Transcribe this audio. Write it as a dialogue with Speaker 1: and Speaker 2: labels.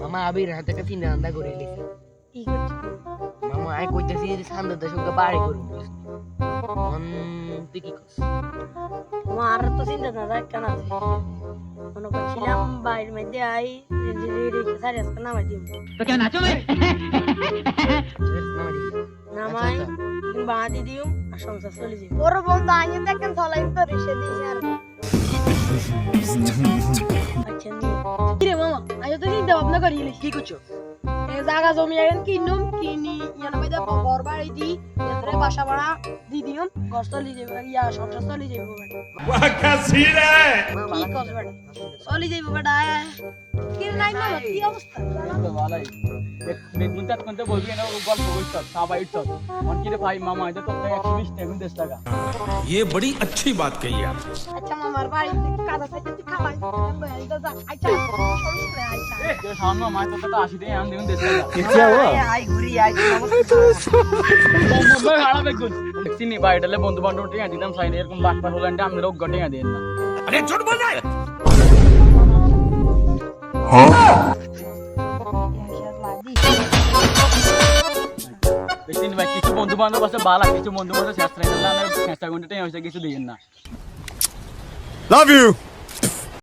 Speaker 1: মামা আবির হাতে চিন্তা ধান্দা করে লিখছে
Speaker 2: কি করছিস
Speaker 1: মামা আই কইতেছি যে সামনে দশকে বাড়ি করুন মন তুই কি করছিস?
Speaker 2: আমার তো চিন্তা ধারা কেন আছে? মনে করছিলাম বাড়ির মধ্যে আই সারি আজকে নামাই দিব। নামাই বাঁধি দিও আর সংসার চলে যাবে।
Speaker 3: ওর বন্ধু আইনে দেখেন চলাই তো রিসে দিয়েছে আর
Speaker 2: আজ তো চিন্তা ভাবনা করি
Speaker 1: কি করছো
Speaker 2: এই জায়গা জমি এখন কিনুম কিনি ইয়ার মধ্যে ঘর বাড়ি দি এরপরে বাসা ভাড়া দি দিম ঘর চলি যাবে ইয়া সংসার চলি যাবে বেটা কি কস বেটা চলি যাবে বেটা
Speaker 3: কি নাই মামা কি অবস্থা
Speaker 4: ভালাই বেগুন চাট করতে বলবি না ও গল্প করছ সবাই ইটছ মন কি রে ভাই মামা এটা তো 120 টাকা দেশ টাকা
Speaker 5: ये बड़ी अच्छी बात कही आप
Speaker 3: আচ্ছা
Speaker 4: চিনি বাইডালে বন্ধু বান্ধব টিয়া দিলাম সাইনে এরকম বাটপা হলেন আমরা রোগ গটিয়া দেন না কিছু বন্ধু বান্ধব আছে বালা কিছু বন্ধু বান্ধব চেষ্টা করতে চেষ্টা করতে হয়েছে কিছু দিন না
Speaker 5: Love you!